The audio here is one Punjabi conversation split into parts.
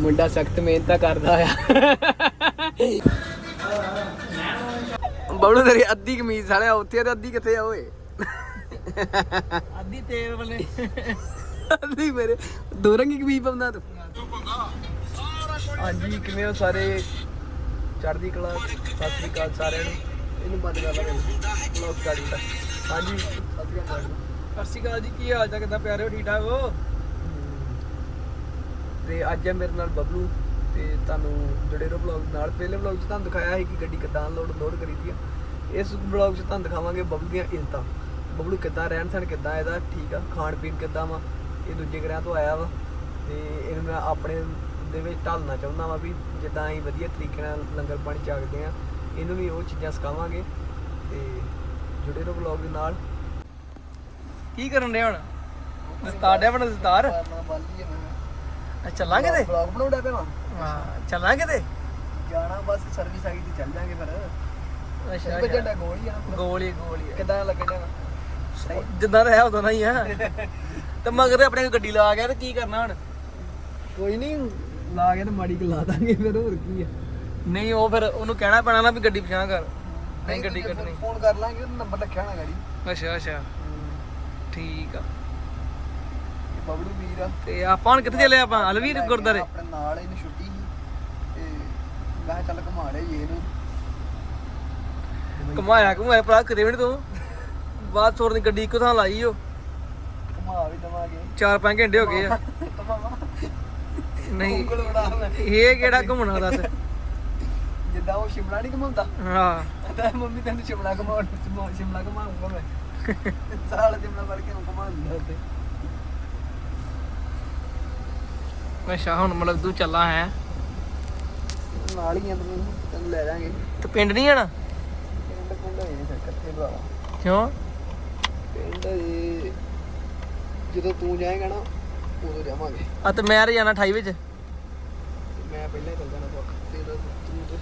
ਮੁੰਡਾ ਸਖਤ ਮਿਹਨਤ ਕਰਦਾ ਆ। ਬਬਲੂ ਤੇਰੀ ਅੱਧੀ ਕਮੀਜ਼ ਸਾਲਿਆ ਉੱਥੇ ਤੇ ਅੱਧੀ ਕਿੱਥੇ ਆ ਓਏ? ਅੱਧੀ ਤੇਲ ਵਾਲੇ। ਅੱਧੀ ਮੇਰੇ ਦੋ ਰੰਗੀ ਕਮੀਜ਼ ਪਾਉਂਦਾ ਤੂੰ। ਹਾਂਜੀ ਕਿਵੇਂ ਹੋ ਸਾਰੇ? ਚੜ੍ਹਦੀ ਕਲਾ ਸਤਿ ਸ੍ਰੀ ਅਕਾਲ ਸਾਰਿਆਂ ਨੂੰ। ਇਹਨੂੰ ਬੰਦ ਕਰ ਲਾ ਬਲੌਗ ਕੀਤਾ। ਹਾਂਜੀ ਸਤਿ ਸ੍ਰੀ ਅਕਾਲ। ਸਤਿ ਸ਼੍ਰੀ ਅਕਾਲ ਜੀ ਕੀ ਹਾਲ ਚਾਲ? ਕਿਦਾਂ ਪਿਆਰੇ ਹੋ? ਠੀਕ ਠਾਕ ਹੋ? ਤੇ ਅੱਜ ਹੈ ਮੇਰੇ ਨਾਲ ਬਬਲੂ ਤੇ ਤੁਹਾਨੂੰ ਜੁੜੇ ਰਹੋ ਵਲੌਗ ਨਾਲ ਪਹਿਲੇ ਵਲੌਗ 'ਚ ਤੁਹਾਨੂੰ ਦਿਖਾਇਆ ਸੀ ਕਿ ਗੱਡੀ ਕਿੱਦਾਂ ਅਨਲੋਡ ਲੋਡ ਕਰੀਦੀ ਆ। ਇਸ ਵਲੌਗ 'ਚ ਤੁਹਾਨੂੰ ਦਿਖਾਵਾਂਗੇ ਬਬਲੂ ਦੀਆਂ ਇੱਜ਼ਤਾਂ ਬਬਲੂ ਕਿੱਦਾਂ ਰਹਿਣ ਸਹਿਣ, ਕਿੱਦਾਂ ਇਹਦਾ, ਠੀਕ ਆ? ਖਾਣ ਪੀਣ ਕਿੱਦਾਂ ਵਾ? ਇਹ ਦੂਜੇ ਗ੍ਰਹਿ ਤੋਂ ਆਇਆ ਵਾ ਤੇ ਇਹਨੂੰ ਮੈਂ ਆਪਣੇ ਦੇ ਵਿੱਚ ਢਾਲਣਾ ਚਾਹੁੰਦਾ ਵਾ ਵੀ ਜਿੱਦਾਂ ਅਸੀਂ ਵਧੀਆ ਤਰੀਕੇ ਨਾਲ ਲੰਗਰ ਪਾਣੀ ਚੱਕਦੇ ਆ, ਇਹਨੂੰ ਵੀ ਉਹ ਚੀਜ਼ਾਂ ਸਿਖਾਵਾਂਗੇ ਤੇ ਜੁੜੇ ਰਹੋ ਵਲੌਗ ਦੇ ਨਾਲ। ਕੀ ਕਰਨ ਰਹੇ ਹੁਣ? ਦਸਤਾਰ ਡਿਆ ਬਣਾ ਦਸਤਾਰ ਅੱਛਾ ਚੱਲਾਂਗੇ ਤੇ? ਵਲੌਗ ਬਣਾਉਂਦਾ ਪਿਆ ਵਾ ਹਾਂ ਚੱਲਾਂਗੇ ਤੇ? ਜਾਣਾ ਬਸ ਸਰਵਿਸ ਆ ਗਈ ਤੇ ਚੱਲ ਜਾਾਂਗੇ ਫਿਰ। ਅੱਛਾ ਵੱਜਾ ਗੋਲੀ ਆ ਨਾ ਗੋਲੀ ਗੋਲੀ ਕਿੱਦਾਂ ਲੱਗਣਾ ਸਹੀ ਜਿੱਦਾਂ ਦਾ ਹੈ ਉਦਾਂ ਦਾ ਹੀ ਆ। ਤੇ ਮਗਰ ਆਪਣੇ ਗੱਡੀ ਲਾ ਗਿਆ ਤੇ ਕੀ ਕਰਨਾ ਹੁਣ? ਕੋਈ ਨਹੀਂ ਲਾ ਕੇ ਤੇ ਮਾੜੀ ਕੁ ਲਾ ਦਾਂਗੇ ਫਿਰ ਹੋਰ ਕੀ ਆ। ਨਹੀਂ ਉਹ ਫਿਰ ਉਹਨੂੰ ਕਹਿਣਾ ਪੈਣਾ ਨਾ ਵੀ ਗੱਡੀ ਪਛਾਣ ਕਰ। ਨਹੀਂ ਗੱਡੀ ਕੱਢਣੀ। ਫੋਨ ਕਰ ਲਾਂਗੇ ਨੰਬਰ ਰੱਖਿਆ ਹੋਣਾ ਗਾੜੀ। ਅੱਛਾ ਅੱਛਾ। ਠੀਕ ਆ। ਬਬਲੂ ਵੀਰ ਆ। ਤੇ ਆਪਾਂ ਹੁਣ ਕਿੱਥੇ ਚੱਲੇ ਆਪਾਂ? ਅਲਵੀਰ ਗੁਰਦਾਰੇ ਆਪਣੇ ਨਾਲ ਇਹਨੂੰ ਛੁੱਟੀ ਸੀ ਤੇ ਮੈਂ ਕਿਹਾ ਚੱਲ ਘੁਮਾ ਲਿਆ ਇਹਨੂੰ। ਘੁਮਾਇਆ ਘੁਮਾਇਆ ਭਰਾ ਕਿਤੇ ਵੀ ਨੀ ਤੂੰ? ਬਾਅਦ ਚੋਰ ਦੀ ਗੱਡੀ ਇੱਕੋ ਥਾਂ ਲਾਈ ਓ। ਘੁਮਾ ਵੀ ਦਵਾਂਗੇ। ਚਾਰ ਪੰਜ ਘੰਟੇ ਹੋ ਗਏ ਆ। ਘੁਮਾਵਾ ਨਹੀਂ ਉਂਗਲ ਇਹ ਕਿਹੜਾ ਘੁੰਮਣਾ ਦੱਸ? ਜਿੱਦਾਂ ਉਹ ਸ਼ਿਮਲਾ ਨਹੀਂ ਘੁਮਾਉਂਦਾ। ਹਾਂ। ਤਾਂ ਮੰਮੀ ਤੈਨੂੰ ਸ਼ਿਮਲਾ ਘੁਮਾਉਣ ਸ਼ਿਮਲਾ- ਘੁਮਾਉਂਗਾ ਮੈਂ। ਸਾਲ ਸ਼ਿਮਲਾ ਫੜ ਕੇ ਘੁਮਾਉਂਦਾ ਉੱਤੇ ਅੱਛਾ ਹੁਣ ਮਤਲਬ ਤੂੰ ਚੱਲਾ ਹੈ। ਨਾਲ ਹੀ ਆ ਤੈਨੂੰ ਤੈਨੂੰ ਲੈ ਜਾਾਂਗੇ ਤੇ ਪਿੰਡ ਨਹੀਂ ਜਾਣਾ? ਪਿੰਡ ਪਿੰਡ ਹੋਏ ਨੇ ਫਿਰ ਇਕੱਠੇ ਭਰਾਵਾ। ਕਿਉਂ? ਪਿੰਡ ਜਦੋਂ ਤੂੰ ਜਾਏਗਾ ਨਾ ਉਦੋਂ ਜਾਵਾਂਗੇ। ਆ ਤੇ ਮੈਂ ਰ ਜਾਣਾ 28 ਵਿੱਚ। ਤੇ ਮੈਂ ਪਹਿਲਾਂ ਹੀ ਚੱਲ ਜਾਣਾ ਬੁੱਕ ਤੇ ਤੂੰ ਤੇ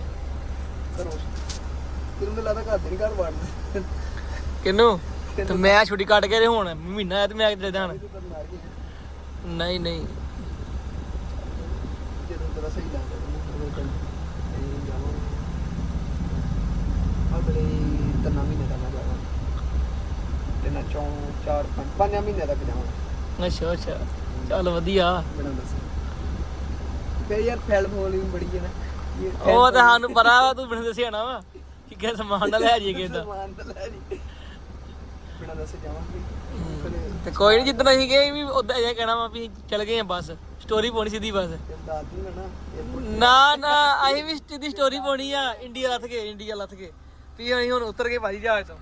ਕਰੋ ਤੈਨੂੰ ਮੈਨੂੰ ਲੱਗਦਾ ਘਰ ਦੇ ਨਹੀਂ ਘਰ ਵੜਦੇ ਕਿੰਨੂੰ? ਤੇ ਮੈਂ ਛੁੱਟੀ ਕੱਟ ਕੇ ਤੇ ਹੁਣ ਮਹੀਨਾ ਆਇਆ ਤੇ ਮੈਂ ਕਿੱਥੇ ਜਾਣਾ? ਤੂੰ ਤਾਂ ਨਹੀਂ ਨਹੀਂ। ਜਦੋਂ ਤੇਰਾ ਸਹੀ ਲੱਗਦਾ ਤੈਨੂੰ ਉਦੋਂ ਚੱਲ ਤੇ ਜਾਵਾਂਗੇ ਅਗਲੇ ਤਿੰਨ ਮਹੀਨੇ ਦਾ ਮੈਂ ਜਾਵਾਂ। ਤਿੰਨ ਚੌਂ ਚਾਰ ਪੰਜ ਪੰਜ ਮਹੀਨੇ ਤੱਕ ਜਾਵਾਂ। ਅੱਛਾ ਅੱਛਾ। ਚੱਲ ਵਧੀਆ। ਮੈਨੂੰ ਦੱਸ। ਫੇਰ ਯਾਰ ਫੈਲ ਫੋਲ ਵੀ ਬੜੀ ਹੈ ਨਾ। ਇਹ ਫੈਲ ਉਹ ਤਾਂ ਫੂਲ- ਸਾਨੂੰ ਪਤਾ ਵਾ ਤੂੰ ਬਿਨ ਦੱਸਿਆ ਨਾ ਵਾ ਕਿ ਕਿਹ ਸਮਾਨ ਨਾ ਲੈ ਜਾਈਏ ਕਿਸੇ ਦਾ। ਸਮਾਨ ਤਾਂ ਲੈ ਜੀ ਬਿਨਾਂ ਦੱਸੇ ਜਾਵਾਂਗੇ। ਫਿਰ ਤੇ ਕੋਈ ਨਹੀਂ ਜਿੱਦਣ ਅਸੀਂ ਗਏ ਵੀ ਉਦਾਂ ਇਹ ਕਹਿਣਾ ਵਾ ਵੀ ਚੱਲ ਗਏ ਆ ਬਸ। ਸਟੋਰੀ ਪਾਉਣੀ ਸਿੱਧੀ ਬਸ। ਨਾ ਨਾ ਨਾ ਅਸੀਂ ਵੀ ਸਿੱਧੀ ਸਟੋਰੀ ਪਾਉਣੀ ਆ ਇੰਡੀਆ ਲੱਥ ਕੇ ਇੰਡੀਆ ਲੱਥ ਕੇ। ਵੀ ਅਸੀਂ ਹੁਣ ਉਤਰ ਕੇ ਭਾਜੀ ਜਹਾਜ਼ ਤੋਂ।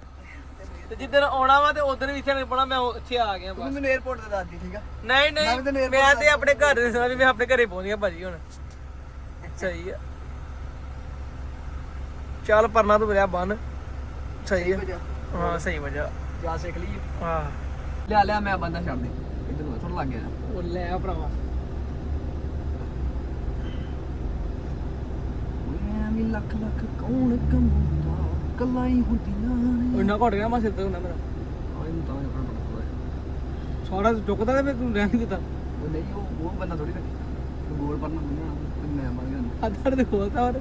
ਤੇ ਜਿੱਦਣ ਆਉਣਾ ਵਾ ਤੇ ਉਦੋਂ ਵੀ ਇੱਥੇ ਨਹੀਂ ਪਣਾ ਮੈਂ ਉੱਥੇ ਆ ਗਿਆ ਬਸ। ਮੈਨੂੰ 에어ਪੋਰਟ ਤੇ ਦੱਸ ਦੀ ਠੀਕ ਆ? ਨਹੀਂ ਨਹੀਂ ਮੈਂ ਤੇ ਆਪਣੇ ਘਰ ਦੇ ਵੀ ਮੈਂ ਆਪਣੇ ਘਰੇ ਪਹੁੰਚ ਗਿਆ ਭਾਜੀ ਹੁਣ। ਸਹੀ ਆ। ਚੱਲ ਪਰਨਾ ਤੂੰ ਰਿਹਾ ਬੰਨ। ਸਹੀ ਆ। ਹਾਂ ਸਹੀ ਵਜਾ ਜਾ ਸਿੱਖ ਲਈ ਹਾਂ। ਲਿਆ ਲਿਆ ਮੈਂ ਬੰਦਾ ਛੱਡ ਦੇ ਇਧਰ ਥੋੜਾ ਲੱਗ ਗਿਆ ਉਹ ਲੈ ਆ ਭਰਾਵਾ। ਐਵੇਂ ਲੱਖ ਲੱਖ ਕੌਣ ਕਮਾਉਂਦਾ? ਕੱਲਾਂ ਹੀ ਹੁੰਦੀਆਂ ਨੇ। ਉਹਨਾਂ ਘਟ ਗਿਆ ਮੈਂ ਸਿੱਧਾ ਹੁੰਦਾ ਮੇਰਾ। ਆਹ ਇਹਨੂੰ ਤਾਂ ਆਪਣਾ ਹੋਇਆ। ਸਾਰਾ ਚੁੱਕਦਾ ਤੇ ਫਿਰ ਤੂੰ ਰਹਿਣ ਦਿੱਤਾ। ਉਹ ਨਹੀਂ ਉਹ ਉਹ ਬੰਦਾ ਥੋੜੀ ਰੱਖੀ। ਗੋਲ ਪਰਨਾ ਬੰਨਿਆ ਤੇ ਮੈਂ ਮਰ ਗਿਆ। ਹੱਥ ਤੇ ਖੋਲਤਾ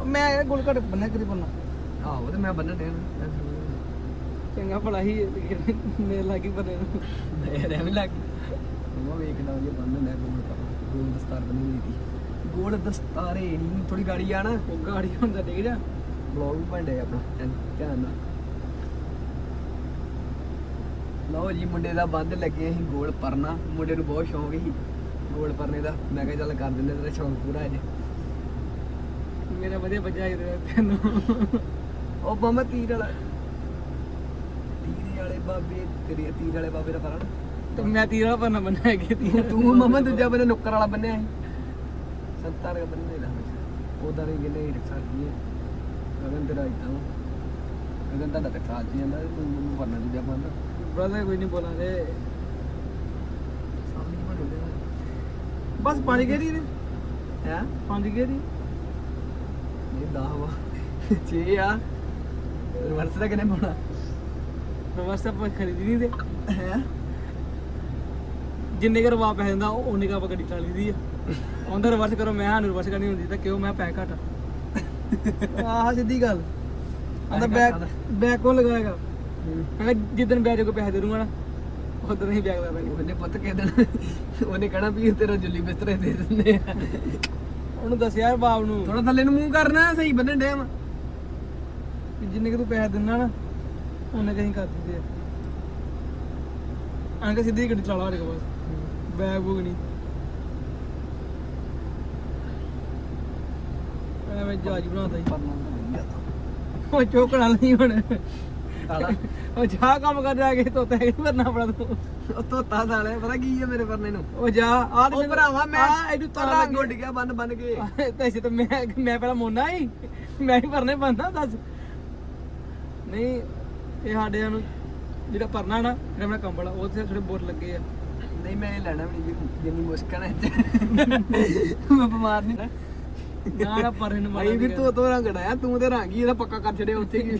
ਉਹ ਮੈਂ ਇਹ ਗੋਲ ਘਟ ਬੰਨਿਆ ਕਰੀ ਬੰਨਾ ਆਹੋ ਤੇ ਮੈਂ ਬੰਨਣ ਦੇ ਚੰਗਾ ਭਲਾ ਹੀ ਮੇਰੇ ਲਾਗੀ ਬੰਨੇ ਨੂੰ। ਨਹੀਂ ਰਹਿ ਵੀ ਲੱਗ। ਉਹ ਵੇਖਣਾ ਉਹ ਬੰਨਣ ਦਾ ਗੋਲ ਪਰਨਾ ਗੋਲ ਦਸਤਾਰ ਬੰਨੀ ਹੋਈ ਸੀ। ਗੋਲ ਦਸਤਾਰੇ ਨਹੀਂ ਥੋੜੀ ਗਾੜੀ ਆ ਨਾ ਉਹ ਗਾੜੀ ਹੁੰਦਾ ਡਿੱਗ ਜਾ। ਬਲੌਗ ਬਣਦੇ ਆਪਣਾ ਧਿਆਨ- ਨਾਲ। ਲਓ ਜੀ ਮੁੰਡੇ ਦਾ ਬੰਦ ਲੱਗੇ ਅਸੀਂ ਗੋਲ ਪਰਨਾ। ਮੁੰਡੇ ਨੂੰ ਬਹੁਤ ਸ਼ੌਂਕ ਸੀ ਗੋਲ ਪਰਨੇ ਦਾ। ਮੈਂ ਕਿਹਾ ਚੱਲ ਕਰ ਦਿੰਦੇ ਤੇਰਾ ਸ਼ੌਂਕ ਪੂਰਾ ਅੱਜ ਮੇਰਾ ਵਧੀਆ ਵੱਜਾ ਹੀ ਤੈਨੂੰ। ਉਹ ਬੰਮਾ ਤੀਰ ਵਾਲਾ। ਤੀਰ ਵਾਲੇ ਬਾਬੇ ਤੇਰੇ ਤੀਰ ਵਾਲੇ ਬਾਬੇ ਦਾ ਪਰਾਂ ਤੇ ਮੈਂ ਤੀਰਾ ਪੰਨਾ ਬੰਨਿਆ ਕਿ ਤੂੰ ਤੂੰ ਮਮਾ ਦੂਜਾ ਬੰਦੇ ਨੁੱਕਰ ਵਾਲਾ ਬੰਨਿਆ ਸੀ। ਸੰਤਾਰ ਦਾ ਬੰਨੇ ਦਾ। ਉਹਦਾ ਨਹੀਂ ਕਿਨੇ ਰਖਾ ਦੀ ਗਗਨ ਤੇਰਾ ਇਦਾਂ ਗਗਨ ਤੁਹਾਡਾ ਤੇ ਖਾ ਜੀ ਜਾਂਦਾ ਤੂੰ ਮੈਨੂੰ ਵਰਨਾ ਦੂਜਾ ਬੰਦਾ ਬ੍ਰਦਰ ਕੋਈ ਨਹੀਂ ਬੋਲਾ ਰੇ ਸਾਹਮਣੇ ਬਣਦੇ ਬਸ ਪੰਜ ਗੇਰੀ ਨੇ। ਹੈ? ਪੰਜ ਗੇਰੀ ਇਹ 10 ਵਾ। 6 ਆ। ਰਿਵਰਸ ਦਾ ਕਿਨੇ ਪਾਉਣਾ? ਨਮਸਤੇ ਆਪਾਂ ਖਰੀਦੀ ਨਹੀਂ ਦੇ ਹੈ? ਜਿੰਨੇ ਕੁ ਰਵਾ ਪੈਸੇ ਦਿੰਦਾ ਉਹ ਉਹਨੇ ਕਾ ਗੱਡੀ ਚਲਾ ਲਈਦੀ ਆ। ਉਹਦਾ ਰਿਵਰਸ ਕਰੋ ਮੈਂ ਹਾਂ ਰਿਵਰਸ ਕਰਨੀ ਹੁੰਦੀ ਤਾਂ ਕਿਉਂ ਮੈਂ ਪੈਸੇ ਘੱਟ? ਆਹ ਸਿੱਧੀ ਗੱਲ। ਆਂਦਾ ਬੈਕ ਬੈਕ ਕੋ ਲਗਾਏਗਾ ਮੈਂ ਕਿਹਾ ਜਿੱਦਣ ਬੈਗ ਕੋ ਪੈਸੇ ਦੇ ਦੂੰਗਾ ਨਾ ਉਦੋਂ ਹੀ ਬੈਗ ਲਾ ਦਾਂਗੇ। ਉਹਨੇ ਪੁੱਤ ਕਹਿ ਦੇਣਾ ਉਹਨੇ ਕਹਿਣਾ ਵੀ ਤੇਰਾ ਜੁੱਲੀ ਬਿਸਤਰੇ ਦੇ ਦਿੰਦੇ ਆ। ਉਹਨੂੰ ਦੱਸਿਆ ਯਾਰ ਬਾਪ ਨੂੰ। ਥੋੜਾ ਥੱਲੇ ਨੂੰ ਮੂੰਹ ਕਰਨਾ ਸਹੀ ਬੰਨਣ ਡਿਆ ਵਾ। ਵੀ ਜਿੰਨੇ ਕਿ ਤੂੰ ਪੈਸੇ ਦਿੰਦਾ ਨਾ ਉਹਨੇ ਕਹੀਂ ਕਰ ਦਿੰਦੇ ਆ। ਸਿੱਧੀ ਗੱਡੀ ਚਲਾ ਰਹੇ ਬਸ। ਬੈਗ ਬੁਗ ਨਹੀਂ ਐਵੇਂ ਜਹਾਜ਼ ਬਣਾਉਂਦਾ ਹੀ ਉਹ ਚੋਕਣਾ ਨਹੀਂ ਹੁਣ। ਉਹ ਜਾ ਕੰਮ ਕਰ ਜਾ ਕੇ ਤੋਤਾ ਕਿ ਕਰਨਾ ਆਪਣਾ ਤੂੰ। ਉਹ ਤੋਤਾ ਸਾਲੇ ਪਤਾ ਕੀ ਹੈ ਮੇਰੇ ਪਰਨੇ ਨੂੰ? ਉਹ ਜਾ ਆ ਉਹ ਭਰਾਵਾ ਮੈਂ ਇਹਨੂੰ ਤਾਂ ਰੰਗ ਉੱਡ ਗਿਆ ਬੰਨ ਬੰਨ ਕੇ। ਤੇ ਇਸੇ ਤਾਂ ਮੈਂ ਮੈਂ ਪਹਿਲਾਂ ਮੋਨਾ ਹੀ। ਮੈਂ ਹੀ ਭਰਨੇ ਬੰਦਾ ਦੱਸ। ਨਹੀਂ ਇਹ ਸਾਡੇ ਨੂੰ ਜਿਹੜਾ ਭਰਨਾ ਨਾ ਜਿਹੜਾ ਆਪਣਾ ਕੰਬਲ ਆ, ਉਹ ਤੇ ਥੋੜੇ ਬੋਰ ਲੱਗੇ ਆ। ਨਹੀਂ ਮੈਂ ਇਹ ਲੈਣਾ ਵੀ ਨਹੀਂ ਜਿੰਨੀ ਮੁਸ਼ਕਲ ਹੈ ਮੈਂ ਬਿਮਾਰ ਨਹੀਂ ਨਾ ਨਾ ਪਰੇ ਨੂੰ ਭਾਈ ਵੀ ਤੂੰ ਤੋਂ ਰੰਗ ਡਾਇਆ ਤੂੰ ਤੇ ਰੰਗ ਹੀ ਇਹਦਾ ਪੱਕਾ ਕਰ ਛੜਿਆ ਉੱਥੇ ਕੀ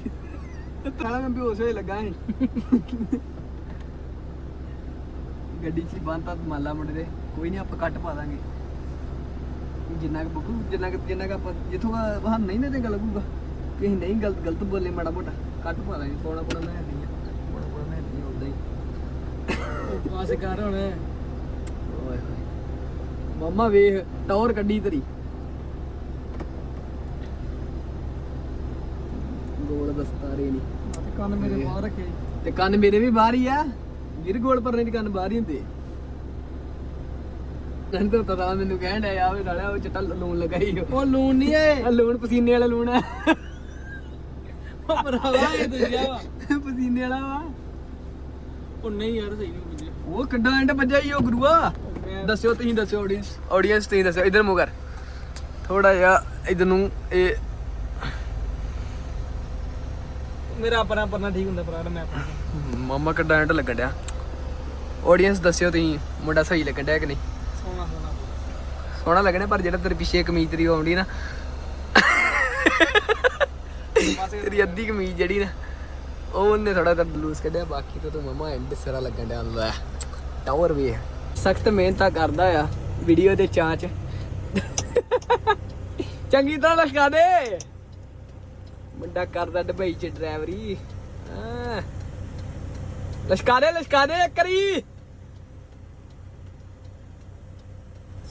ਸਾਲਾ ਮੈਂ ਬੇਹੋਸ਼ ਹੋਏ ਲੱਗਾ ਸੀ। ਗੱਡੀ 'ਚ ਬੰਨਤਾ ਮਾਲਾ ਮੁੰਡੇ ਦੇ ਕੋਈ ਨਹੀਂ ਆਪਾਂ ਕੱਟ ਪਾ ਦਾਂਗੇ। ਜਿੰਨਾ ਕੁ ਬਕੂ ਜਿੰਨਾ ਕੁ ਜਿੰਨਾ ਕੁ ਆਪਾਂ ਜਿੱਥੋਂ ਹਾਂ ਨਹੀਂ ਨਾ ਚੰਗਾ ਲੱਗੂਗਾ ਕਿ ਅਸੀਂ ਨਹੀਂ ਗਲਤ ਗਲਤ ਬੋਲੇ ਮਾੜਾ ਮੋਟਾ ਕੱਟ ਪਾ ਦਾਂਗੇ। ਪੌਣਾ ਪੌਣਾ ਮੈਂ ਨਹੀਂ ਪੌਣਾ ਪੌਣਾ ਮੈਂ ਨਹੀਂ ਉਦਾਂ ਹੀ। ਪਾਸ ਕਰ ਹੁਣ। ਓਏ ਹੋਏ। ਮੰਮਾ ਵੇਖ ਟੌਰ ਕੱਢੀ ਤੇਰੀ ਗੋਲ ਦਸਤਾਰੇ ਨਹੀਂ ਤੇ ਕੰਨ ਮੇਰੇ ਬਾਹਰ ਰੱਖੇ। ਤੇ ਕੰਨ ਮੇਰੇ ਵੀ ਬਾਹਰ ਹੀ ਆ। ਵੀਰ ਗੋਲ ਪਰਨੇ ਦੀ ਕੰਨ ਬਾਹਰ ਹੀ ਹੁੰਦੇ। ਨੰਦ ਤਾਂ ਤਾਂ ਮੈਨੂੰ ਕਹਿਣ ਡਿਆ ਯਾਰ ਨਾਲਿਆ ਉਹ ਚਟਾ ਲੂਣ ਲਗਾਈ ਉਹ ਲੂਣ ਨਹੀਂ ਏ ਆ ਲੂਣ ਪਸੀਨੇ ਵਾਲਾ ਲੂਣ ਆ। ਉਹ ਭਰਾਵਾ ਇਹ ਦੂਜਾ ਵਾ। ਪਸੀਨੇ ਵਾਲਾ ਵਾ। ਉਹ ਨਹੀਂ ਯਾਰ ਸਹੀ ਨਹੀਂ ਬੁੱਝੇ ਉਹ ਕਿੱਡਾ ਐਂਡ ਵੱਜਾ ਹੀ ਉਹ ਗੁਰੂਆ। ਦੱਸਿਓ ਤੁਸੀਂ ਦੱਸਿਓ ਆਡੀਅנס ਆਡੀਅנס ਤੁਸੀਂ ਦੱਸਿਓ। ਇਧਰ ਮੂੰਹ ਥੋੜਾ ਜਿਹਾ ਇਧਰ ਨੂੰ ਇਹ ਮੇਰਾ ਆਪਣਾ ਪਰਨਾ ਠੀਕ ਹੁੰਦਾ ਭਰਾ ਮੈਂ ਆਪਣਾ। ਮਾਮਾ ਕਿੱਡਾ ਐਂਡ ਲੱਗਣ ਡਿਆ। ਆਡੀਅנס ਦੱਸਿਓ ਤੁਸੀਂ ਮੁੰਡਾ ਸਹੀ ਲੱਗਣ ਡਿਆ ਕਿ ਨਹੀਂ? ਸੋਹਣਾ ਸੋਹਣਾ। ਸੋਹਣਾ ਲੱਗਣਾ ਪਰ ਜਿਹੜਾ ਤੇਰੇ ਪਿੱਛੇ ਕਮੀਜ਼ ਤੇਰੀ ਆਉਂਦੀ ਨਾ। ਤੇਰੀ ਅੱਧੀ ਕਮੀਜ਼ ਜਿਹੜੀ ਨਾ ਉਹ ਉਹਨੇ ਥੋੜਾ ਤਾਂ ਲੂਸ ਕੱਢਿਆ ਬਾਕੀ ਤਾਂ ਤੂੰ ਮਮਾ ਐਂਡ ਸਿਰਾ ਲੱਗਣ ਡਿਆ ਲੈ ਟਾਵਰ ਵੀ ਸਖਤ ਮਿਹਨਤਾਂ ਕਰਦਾ ਆ ਵੀਡੀਓ ਦੇ ਚਾਂਚ। ਚੰਗੀ ਤਰ੍ਹਾਂ ਲਸ਼ਕਾ ਦੇ ਮੁੰਡਾ ਕਰਦਾ ਦੁਬਈ ਚ ਡਰਾਈਵਰੀ। ਹਾਂ। ਲਸ਼ਕਾ ਦੇ ਲਸ਼ਕਾ ਦੇ ਕਰੀ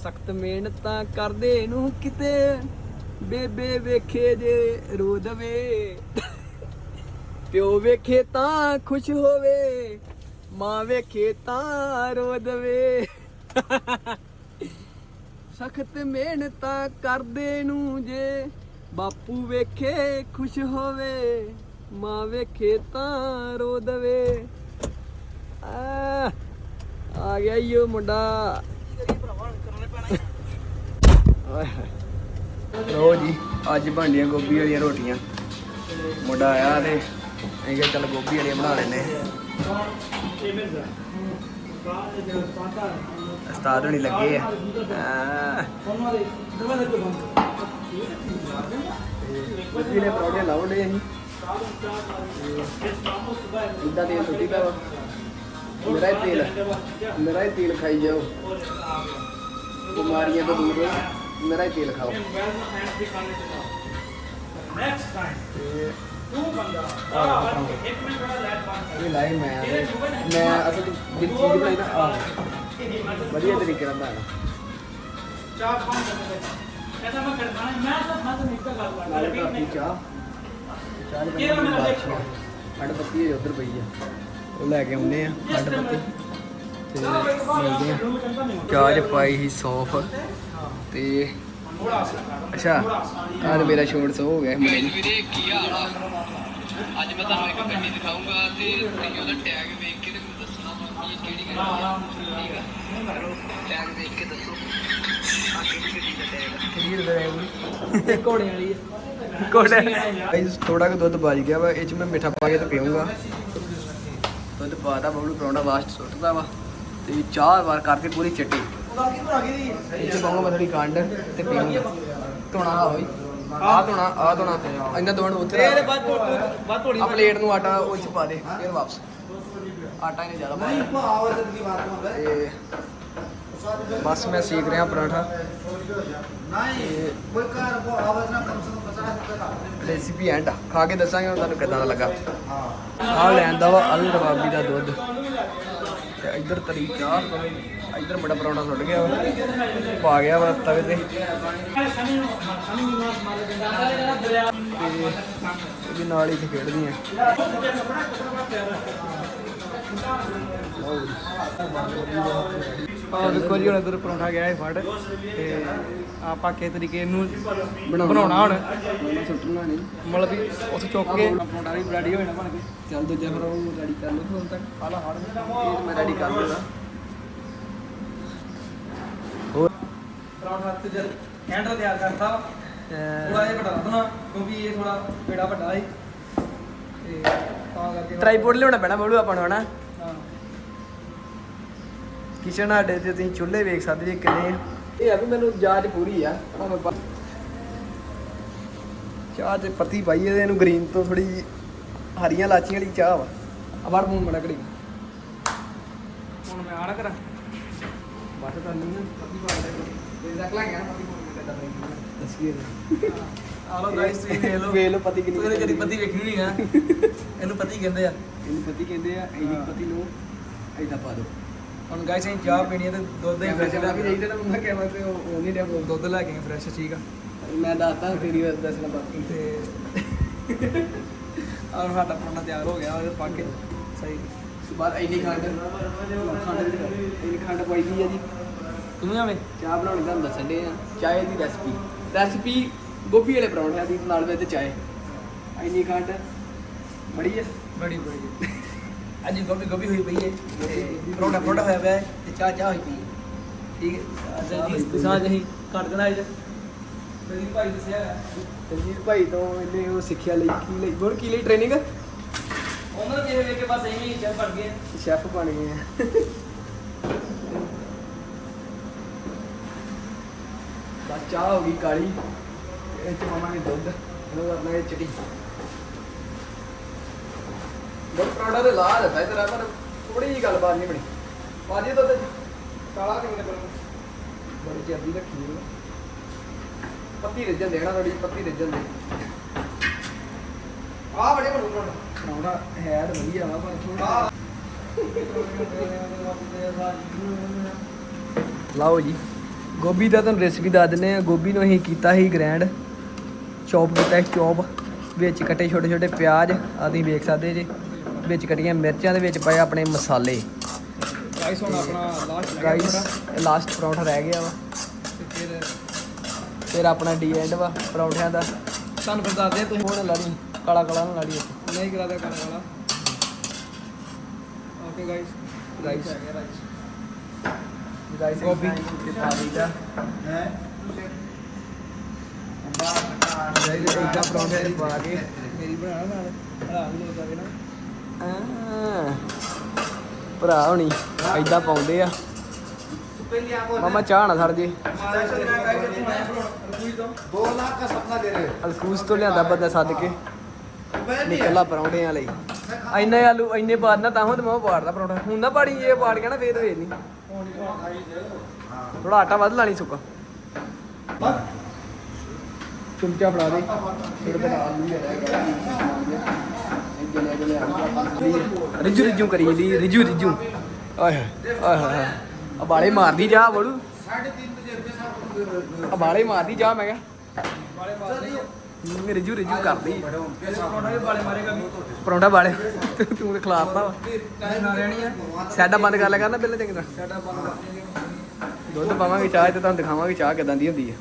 ਸਖਤ ਮਿਹਨਤਾਂ ਕਰਦੇ ਨੂੰ ਕਿਤੇ ਬੇਬੇ ਵੇਖੇ ਜੇ ਰੋ ਦਵੇ। ਪਿਓ ਵੇਖੇ ਤਾਂ ਖੁਸ਼ ਹੋਵੇ, ਮਾਂ ਵੇਖੇ ਤਾਂ ਰੋ ਦਵੇ। ਸਖਤ ਮਿਹਨਤਾਂ ਕਰਦੇ ਨੂੰ ਜੇ ਬਾਪੂ ਵੇਖੇ, ਖੁਸ਼ ਹੋਵੇ, ਮਾਂ ਵੇਖੇ ਤਾਂ ਰੋ ਦਵੇ। ਆ ਆ ਗਿਆ ਈ ਮੁੰਡਾ। ਓਏ ਜੀ, ਅੱਜ ਬਣਦੀਆਂ ਗੋਭੀ ਵਾਲੀਆਂ ਰੋਟੀਆਂ। ਮੁੰਡਾ ਆਇਆ ਤੇ ਅਸੀਂ ਕਿਹਾ ਚੱਲ ਗੋਭੀ ਵਾਲੀਆਂ ਬਣਾ ਲੈਨੇ ਉਸਤਾਦ ਹੋਣੀ ਲੱਗੇ ਆ। ਆ ਗੋਭੀ ਨੇ ਪਰੌਂਠੇ ਲਾਉਂਦੇ ਅਸੀਂ। ਇਦਾਂ ਤੇਲ ਸੁੱਟੀ ਪਿਆ ਵਾ ਮੇਰਾ ਹੀ ਤੇਲ ਮੇਰਾ ਹੀ ਤੇਲ ਖਾਈ ਜਾਓ। ਬਿਮਾਰੀਆਂ ਤੋਂ ਦੂਰ ਰਹੋ ਮੇਰਾ ਹੀ ਤੇਲ ਖਾਓ। ਤੇ ਇਹ ਲਾਈ ਮੈਂ ਮੈਂ, ਅਸਲ ਜਿਹੜੀ ਚੀਜ਼ ਬਣਾਈ ਨਾ ਆ ਵਧੀਆ ਤਰੀਕੇ ਨਾਲ ਬਣਾ ਬਣਾਇਆ ਨਾਲੇ ਕਾਫੀ ਚਾਹ। ਚਾਹ ਦੇ ਖੰਡ ਪੱਤੀ ਉਧਰ ਪਈ ਆ। ਉਹ ਲੈ ਕੇ ਆਉਂਦੇ ਆ ਖੰਡ ਪੱਤੀ ਤੇ ਮਿਲਦੇ ਆ। ਚਾਹ ਚ ਪਾਈ ਸੀ ਸੌਂਫ। ਤੇ ਅੱਛਾ ਆਹ ਮੇਰਾ ਸ਼ੋਰ ਸੋ ਹੋ ਗਿਆ ਨੂੰ। ਵੀਰੇ ਕੀ ਹਾਲ ਆ? ਅੱਜ ਮੈਂ ਤੁਹਾਨੂੰ ਇੱਕ ਗੱਡੀ ਦਿਖਾਉਂਗਾ ਤੇ ਤੁਸੀਂ ਉਹਦਾ ਟੈਗ ਵੇਖ ਕੇ ਤੇ ਮੈਨੂੰ ਦੱਸਣਾ ਇਹ ਕਿਹੜੀ ਗੱਡੀ ਆ। ਠੀਕ ਆ? ਟੈਗ ਵੇਖ ਕੇ ਦੱਸੋ। ਆ ਕਿਹੜੀ ਗੱਡੀ ਦਾ ਦਾ ਘੋੜੇ ਵਾਲੀ ਗਾਇਸ ਥੋੜਾ ਕੁ ਦੁੱਧ ਬਚ ਗਿਆ ਵਾ ਇਹ ਚ ਮੈਂ ਮਿੱਠਾ ਪਾ ਕੇ ਤੇ ਪੀਊਂਗਾ। ਦੁੱਧ ਪਾਦਾ ਬਬਲੂ ਪਰੌਂਠਾ ਲਾਸਟ ਸੁੱਟਦਾ ਵਾ ਤੇ ਚਾਰ ਵਾਰ ਕਰਕੇ ਪੂਰੀ ਚਿੱਟੀ। ਇਹ ਚ ਪਾਉਂਗਾ ਮੈਂ ਥੋੜੀ ਖੰਡ ਤੇ ਧੋਣਾ ਆ ਹੋਈ ਆ ਧੋਣਾ ਆ ਧੋਣਾ ਇਹਨਾਂ ਦੋਵਾਂ ਨੂੰ ਉੱਥੇ ਇਹਦੇ ਰੱਖ। ਬਾਅਦ ਥੋੜੀ ਬਾਅਦ ਥੋੜੀ ਆ ਪਲੇਟ ਨੂੰ ਆਟਾ ਉਹ ਚ ਪਾ ਦੇ ਫਿਰ ਵਾਪਸ। ਆਟਾ ਇਹਨੇ ਜ਼ਿਆਦਾ ਪਾਇਆ। ਤੇ ਬਸ ਮੈਂ ਸੀਖ ਰਿਹਾ ਪਰਾਂਠਾ। ਰੈਸਿਪੀ ਐਂਡ ਖਾ ਕੇ ਦੱਸਾਂਗੇ ਤੁਹਾਨੂੰ ਕਿੱਦਾਂ ਦਾ ਲੱਗਾ। ਆਹ ਲੈਂਦਾ ਵਾ ਅਲ ਰਬਾਬੀ ਦਾ ਦੁੱਧ। ਤੇ ਇੱਧਰ ਤਰੀ ਚਾਹ ਇੱਧਰ ਬੜਾ ਪਰੌਂਠਾ ਸੁੱਟ ਗਿਆ ਵਾ। ਪਾ ਗਿਆ ਵਾ ਤਵੇ ਤੇ। ਤੇ ਨਾਲ ਹੀ ਖੇਡਦੀ ਆ ਆ ਵੇਖੋ ਜੀ ਹੁਣ ਇਧਰ ਪਰੌਂਠਾ ਗਿਆ ਹੈ ਫੜ ਤੇ ਆਪਾਂ ਕਿਸ ਤਰੀਕੇ ਇਹਨੂੰ ਬਣਾਉਣਾ। ਹੁਣ। ਸੁੱਟਣਾ ਨਹੀਂ। ਮਤਲਬ ਵੀ ਉੱਥੇ ਚੁੱਕ ਕੇ ਪਰੌਂਠਾ ਵੀ ਰੈਡੀ ਹੋ ਜਾਣਾ ਬਣ ਕੇ। ਚੱਲ ਦੂਜਾ ਫਿਰ ਉਹ ਰੈਡੀ ਕਰ ਲਓ ਹੁਣ ਤੱਕ। ਆਲਾ ਹੜ ਇਹ ਮੈਂ ਰੈਡੀ ਕਰ ਲਵਾਂ। ਹੋਰ। ਪਰੌਂਠਾ ਤੇ ਜਦ ਕੈਂਡਰ ਤਿਆਰ ਕਰਤਾ ਥੋੜਾ ਜਿਹਾ ਘਟਾ ਦੇਣਾ ਕਿਉਂਕਿ ਇਹ ਥੋੜਾ ਪੇੜਾ ਵੱਡਾ ਹੈ ਤੇ ਤਾਂ ਕਰਕੇ ਟ੍ਰਾਈਪੋਡ ਲਿਆਉਣਾ ਪੈਣਾ ਬਬਲੂ ਆਪਾਂ ਨੂੰ ਹਨਾ? ਕਿਚਨ ਸਾਡੇ ਤੇ ਤੁਸੀਂ ਚੁੱਲ੍ਹੇ ਵੇਖ ਸਕਦੇ ਜੀ ਕਿੰਨੇ ਆ। ਇਹ ਆ ਵੀ ਮੈਨੂੰ ਜਾਂਚ ਪੂਰੀ ਆ। ਭਾਵੇਂ ਪਾ- ਚਾਹ ਤੇ ਪੱਤੀ ਪਾਈ ਇਹਦੇ ਇਹਨੂੰ ਗ੍ਰੀਨ ਤੋਂ ਥੋੜੀ ਹਰੀਆਂ ਲਾਚੀਆਂ ਵਾਲੀ ਚਾਹ ਵਾ। ਆ ਵੜ ਮੂੰਹ ਮੜਾ ਘੜੀ। ਹੁਣ ਮੈਂ ਆਣਾ ਕਰਾਂ। ਬਸ ਤਾਂ ਨਹੀਂ ਪੱਤੀ ਪਾ ਦੇ ਤੇ ਰੱਖ ਲਾਂਗੇ ਪੱਤੀ ਪਾਉਣ ਦਾ ਦੱਸੀਏ ਆ ਲੋ ਗਾਇਸ ਤੁਸੀਂ ਵੇਖ ਲਓ। ਵੇਖ ਲਓ ਪਤੀ ਕਿੰਨੀ ਤੂੰ ਇਹਨੇ ਕਦੀ ਪਤੀ ਵੇਖੀ ਨਹੀਂ ਆ। ਇਹਨੂੰ ਪਤੀ ਕਹਿੰਦੇ ਆ। ਇਹਨੂੰ ਪਤੀ ਕਹਿੰਦੇ ਆ ਇਹਦੀ। ਪਤੀ ਨੂੰ ਐਦਾਂ ਪਾ ਦਿਓ। ਹੁਣ ਗਾਇਸ ਅਸੀਂ ਚਾਹ ਪੀਣੀ ਹੈ ਤੇ ਦੁੱਧ ਹੀ ਵੈਸੇ ਫਰੈਸ਼ ਵੀ ਰਹੀ ਤੇ ਮੈਂ ਕਿਹਾ ਤੇ ਉਹ ਨਹੀਂ ਬੋਲ ਦੁੱਧ ਲੈ ਕੇ ਫਰੈਸ਼ ਠੀਕ ਆ। ਮੈਂ ਦੱਸਦਾ ਤੇਰੀ ਗੱਲ ਦੱਸਣਾ ਬਾਕੀ। ਤੇ ਆਹ ਸਾਡਾ ਪਰੌਂਠਾ ਤਿਆਰ ਹੋ ਗਿਆ ਪਾ ਕੇ। ਸਹੀ। ਬਾਅਦ ਇੰਨੀ ਖੰਡ ਖੰਡ ਇੰਨੀ ਖੰਡ ਪਾਈ ਦੀ ਆ ਜੀ। ਤੂੰ ਆਵੇਂ ਚਾਹ ਬਣਾਉਣੀ ਤੁਹਾਨੂੰ ਦੱਸਣ ਦੇ ਆ। ਚਾਹ ਦੀ ਰੈਸਪੀ ਰੈਸਪੀ ਗੋਭੀ ਵਾਲੇ ਪਰੌਂਠਿਆਂ ਦੀ ਨਾਲ ਵਿੱਚ ਚਾਹ। ਇੰਨੀ ਖੰਡ। ਬੜੀ ਹੈ। ਬੜੀ ਬੜੀ। ਅੱਜ ਗੋਭੀ ਗੋਭੀ ਹੋਈ ਪਈ ਹੈ ਤੇ ਪਰੌਂਠਾ ਪਰੌਂਠਾ ਹੋਇਆ ਪਿਆ ਹੈ ਤੇ ਚਾਹ ਚਾਹ ਹੋਈ ਪਈ ਹੈ। ਠੀਕ ਹੈ? ਅੱਜ ਦੀ ਸਾਂਝ ਅਸੀਂ ਕੱਟ ਦੇਣਾ ਅੱਜ। ਮੇਰੀ ਭਾਈ ਦੱਸਿਆ। ਹੈ ਤਜੀਤ ਭਾਈ ਤੋਂ ਇਹਨੇ ਉਹ ਸਿੱਖਿਆ ਲਈ ਕੀ ਲਈ? ਬੋਲ ਕੀ ਲਈ ਟ੍ਰੇਨਿੰਗ ਉਹਨਾਂ ਨੂੰ ਵੇਖ ਕੇ ਬਸ ਐਵੇਂ ਹੀ ਚੱਲ ਬਣ ਗਏ। ਸ਼ੈਫ ਬਣ ਗਏ ਆ। ਬਸ ਚਾਹ ਹੋ ਗਈ ਕਾਲੀ। ਇਹ ਚ ਪਾਵਾਂਗੇ ਦੁੱਧ। ਇਹਨੂੰ ਕਰਨਾ ਚਟੀ ਦੁੱਧ ਪਰੌਂਠਾ ਤੇ ਲਾ ਦਿੱਤਾ ਇਧਰ ਪਰ ਥੋੜੀ ਜਿਹੀ ਗੱਲਬਾਤ ਨਹੀਂ ਬਣੀ। ਪਾਜੀ ਦੁੱਧ ਚ। ਕਾਲਾ ਕਿੰਨੇ ਪਰ ਬੜੀ ਜਲਦੀ ਰੱਖੀ ਉਹਨੇ ਪੱਤੀ ਰਿੱਜਣ ਦੇਣਾ ਥੋੜੀ ਪੱਤੀ ਰਿੱਜਣ ਦੇ। ਆ ਬੜੇ ਬਣੂ ਪਰੌਂਠਾ। ਪਰੌਂਠਾ ਹੈ ਤਾਂ ਵਧੀਆ ਵਾ ਪਰ ਥੋੜਾ ਲਾਓ ਜੀ ਗੋਭੀ ਦਾ ਤੁਹਾਨੂੰ ਰੈਸਿਪੀ ਦੱਸ ਦਿੰਦੇ ਆ ਗੋਭੀ ਨੂੰ ਅਸੀਂ ਕੀਤਾ ਸੀ ਗ੍ਰੈਂਡ ਚੌਪ ਕੀਤਾ ਸੀ ਚੌਪ ਵਿੱਚ ਕੱਟੇ ਛੋਟੇ ਛੋਟੇ ਪਿਆਜ਼ ਤੁਸੀਂ ਵੇਖ ਸਕਦੇ ਜੀ। ਵਿੱਚ ਕੱਟੀਆਂ ਮਿਰਚਾਂ ਦੇ ਵਿੱਚ ਪਏ ਆਪਣੇ ਮਸਾਲੇ। ਗਾਇਸ ਹੁਣ ਆਪਣਾ ਲਾਸਟ ਗਾਈਸ ਲਾਸਟ ਪਰੌਂਠਾ। ਰਹਿ ਗਿਆ ਵਾ। ਫਿਰ ਫਿਰ ਆਪਣਾ ਡੀ ਐਂਡ ਵਾ ਪਰੌਂਠਿਆਂ ਦਾ। ਤੁਹਾਨੂੰ ਫਿਰ ਦੱਸਦੇ ਹਾਂ ਤੁਸੀਂ। ਹੁਣ ਲੜੀ ਕਾਲਾ ਕਾਲਾ ਨਾ ਲੜੀ ਨਹੀਂ ਕਰਾਦਾ ਕਰਨ ਵਾਲਾ ਓਕੇ ਗਾਇਸ Guys. ਹੈ ਰਾਈਸ ਗਾਈਸ ਗੋਭੀ। ਤੇ ਪਾ ਦਈਦਾ ਇਹਦਾ ਪਰੌਂਠੇ ਦੀ ਪਾ ਕੇ। ਮੇਰੀ ਬਣਾਣਾ ਨਾਲ ਹਰਾ ਵੀ ਆਵੇ ਨਾ। ਆ ਭਰਾ ਹੋਣੀ ਐਦਾਂ ਪਾਉਂਦੇ ਆ। ਮਾਮਾ ਚਾਹ ਨਾ ਸੜ ਜੇ। ਅਲਕੂਸ ਤੋਂ ਲਿਆਂਦਾ ਬੰਦਾ ਸੱਦ ਕੇ। ਨਿਕਲਾ ਪਰੌਂਠਿਆਂ ਲਈ। ਇੰਨੇ ਆਲੂ, ਇੰਨੇ ਪਾੜ ਨਾ ਤਾਂ ਹੁਣ ਮੈਂ ਪਾੜਦਾ ਪਰੌਂਠਾ। ਹੁਣ ਨਾ ਪਾੜੀ ਇਹ ਪਾੜ ਕੇ ਨਾ, ਫੇਰ ਵੇਚ ਨਹੀਂ ਥੋੜਾ ਆਟਾ ਵੱਧ ਲਾਣੀ ਸੁੱਕਾ। ਚਮਚਾ ਫੜਾ ਦੇ। ਫਿਰ ਬਣਾ ਆਲੂ ਰਿਜੂ ਰਿਜੂ ਕਰੀ ਜੀ ਰਿਜੂ ਰਿਜੂ। ਆਏ ਆਏ ਹਾਏ ਅਬਾਲੇ ਮਾਰਦੀ ਜਾ, ਬੜੂ। 3.5 ਵਜੇ ਮਾਰਦੀ ਜਾ, ਮੈਂ ਕਿਹਾ। ਰਿਜੂ ਰਿਜੂ ਕਰਦੀ। ਪਰੌਂਠਾ ਬਾਲੇ ਤੂੰ ਤੇ ਖਲਾਫਤਾ ਸਾਡਾ ਬੰਦ ਕਰ ਲੈ ਕਰਨਾ ਪਹਿਲਾਂ ਚੰਗੀ ਸਾਡਾ ਬੰਦ ਦੁੱਧ ਪਾਵਾਂਗੇ, ਚਾਹ ਤੇ ਤੁਹਾਨੂੰ ਦਿਖਾਵਾਂਗੇ ਚਾਹ ਕਿਦਾਂ ਦੀ ਹੁੰਦੀ ਹੈ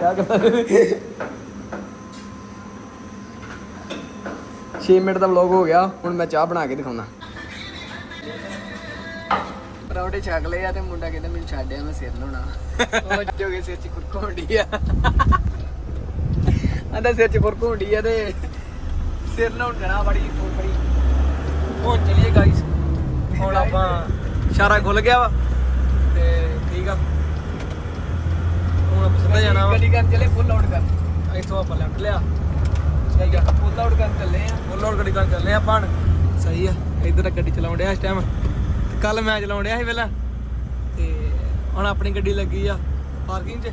ਚਾਹ ਕਿਦਾਂ 6 ਮਿੰਟ ਦਾ ਵਲੌਗ ਹੋ ਗਿਆ ਹੁਣ ਮੈਂ ਚਾਹ ਬਣਾ ਕੇ ਦਿਖਾਉਣਾ। ਪਰੌਂਠੇ ਛਕ ਲਏ ਆ ਤੇ ਮੁੰਡਾ ਕਹਿੰਦਾ ਮੈਨੂੰ ਛੱਡਿਆ ਮੈਂ ਸਿਰ ਲਾਉਣਾ। ਉਹ ਜੋਗੇ ਸਿਰ ਚ ਹੁੰਦੀ ਆ। ਆਂਦਾ ਸਿਰ ਚ ਹੁੰਦੀ ਆ ਤੇ ਸਿਰ ਲਾਉਣ ਜਾਣਾ ਬੜੀ ਬੜੀ ਹੁਣ ਚਲੀਏ ਗਾਇਸ ਹੁਣ ਆਪਾਂ ਇਸ਼ਾਰਾ ਖੁੱਲ ਗਿਆ ਵਾ। ਤੇ ਠੀਕ ਆ। ਹੁਣ ਆਪਾਂ ਸਿੱਧਾ ਜਾਣਾ ਵਾ। ਗੱਡੀ ਕਰਨ ਚਲੇ ਫੁੱਲ ਆਊਟ ਕਰ ਇੱਥੋਂ ਆਪਾਂ ਲੈਫਟ ਲਿਆ। ਠੀਕ ਆ। ਫੁੱਲ ਆਊਟ ਕਰਨ ਚੱਲੇ ਆ। ਫੁੱਲ ਲੋਡ ਗੱਡੀ ਕਰਨ ਚੱਲੇ ਆਪਾਂ ਹੁਣ। ਸਹੀ ਆ। ਇਧਰ ਗੱਡੀ ਚਲਾਉਣ ਡਿਆ ਇਸ ਟਾਈਮ ਕੱਲ ਮੈਂ ਚਲਾਉਣ ਡਿਆ ਸੀ ਪਹਿਲਾਂ। ਤੇ ਹੁਣ ਆਪਣੀ ਗੱਡੀ ਲੱਗੀ ਆ ਪਾਰਕਿੰਗ 'ਚ।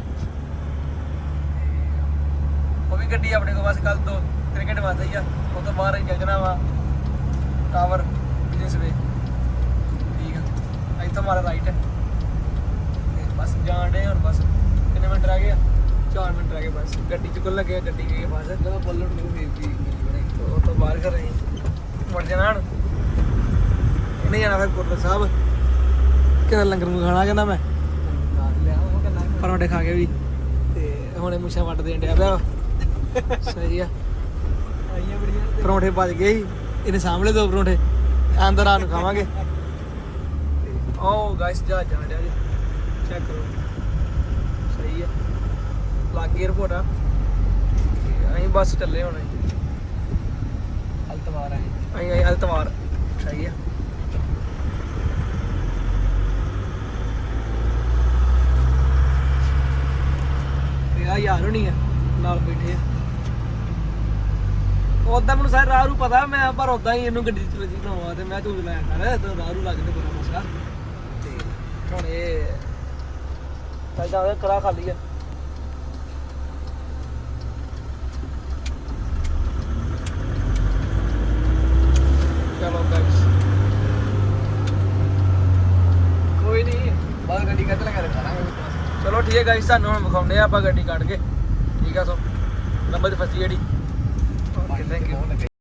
ਉਹ ਵੀ ਗੱਡੀ ਆਪਣੇ ਕੋਲ ਬਸ ਕੱਲ ਤੋਂ ਤਿੰਨ ਘੰਟੇ ਬਾਅਦ ਆਈ ਆ। ਉਹ ਤੋਂ ਬਾਹਰ ਹੀ ਚੱਲ ਵਾ ਟਾਵਰ ਜਿਸ ਵੇ ਠੀਕ ਆ। ਇੱਥੋਂ ਮਾਰਾ ਰਾਈਟ ਹੈ ਤੇ ਬਸ ਜਾਣ ਡੇ ਹੁਣ ਬਸ। ਕਿੰਨੇ ਮਿੰਟ ਰਹਿ ਗਏ ਆ? 4 ਮਿੰਟ ਰਹਿ ਗਏ ਬਸ। ਗੱਡੀ ਚੁੱਕਣ ਲੱਗੇ ਆ, ਗੱਡੀ ਗਈ ਆ ਬਸ। ਜਦੋਂ ਬੁਲਟ ਨੂੰ ਫੇਰ ਵੀ ਬਣੇ ਉਹ ਤੋਂ ਬਾਹਰ ਕਰ ਰਹੀ ਮੁੜ ਜਾਣਾ ਹੁਣ। ਇਹਨੇ ਜਾਣਾ ਫਿਰ ਗੁਰਦੁਆਰਾ ਸਾਹਿਬ। ਕਿਹਦਾ ਲੰਗਰ ਨੂੰ ਖਾਣਾ ਕਹਿੰਦਾ ਮੈਂ? ਨਾਲ ਲਿਆ ਉਹ ਕਹਿੰਦਾ ਪਰੌਂਠੇ ਖਾ ਕੇ ਵੀ। ਤੇ ਹੁਣੇ ਮੁੱਛਾਂ ਵੱਟ ਦੇਣ ਡਿਆ ਪਿਆ। ਸਹੀ ਆ। ਆਈਆਂ ਬੜੀਆਂ ਤੇ। ਪਰੌਂਠੇ ਬਚ ਗਏ ਸੀ। ਇਹਨੇ ਸਾਹਮਣੇ ਦੋ ਪਰੌਂਠੇ। ਅੰਦਰ ਆ ਨੂੰ ਖਾਵਾਂਗੇ। ਓ ਗਾਇਸ ਜਾ ਜਾਣ ਡਿਆ ਜੀ। ਚੈੱਕ ਕਰੋ। ਸਹੀ ਆ। ਲੱਗ 에어ਪੋਰਟ ਆ। ਤੇ ਅਸੀਂ ਬੱਸ ਚੱਲੇ ਹੁਣ ਅਸੀਂ। ਹਲਤਵਾਰ ਆਏ ਅਸੀਂ ਅਸੀਂ ਹਲਤਵਾਰ ਸਹੀ ਆ। ਤੇ ਆ ਯਾਰ ਹੋਣੀ ਆ ਨਾਲ ਬੈਠੇ ਆ। ਉਦਾਂ ਮੈਨੂੰ ਸਾਰੇ ਰਾਹ ਰੂ ਪਤਾ ਮੈਂ ਪਰ ਉਦਾਂ ਹੀ ਇਹਨੂੰ ਗੱਡੀ ਚ ਚਲਾਉਣਾ ਤੇ ਮੈਂ ਤੂੰ ਲੈ ਕਰ ਤੇ ਰਾਹ ਰੂ ਲੱਗਦੇ ਬੜਾ ਮਸਲਾ। ਤੇ ਹੁਣ ਇਹ ਚੱਲ ਜਾ ਕਰਾ ਖਾਲੀ ਆ। ਚਲੋ ਗਾਇਸ ਕੋਈ ਨਹੀਂ ਬਾਹਰ ਗੱਡੀ ਕੱਢ ਲਗਾ ਰੱਖਾਂਗੇ ਚਲੋ ਠੀਕ ਹੈ ਗਾਇਸ ਤੁਹਾਨੂੰ ਹੁਣ ਵਿਖਾਉਂਦੇ ਆ ਆਪਾਂ ਗੱਡੀ ਕੱਢ ਕੇ। ਠੀਕ ਆ, ਸੋ ਨੰਬਰ ਤੇ ਫਸੀ ਜਿਹੜੀ। Okay thank you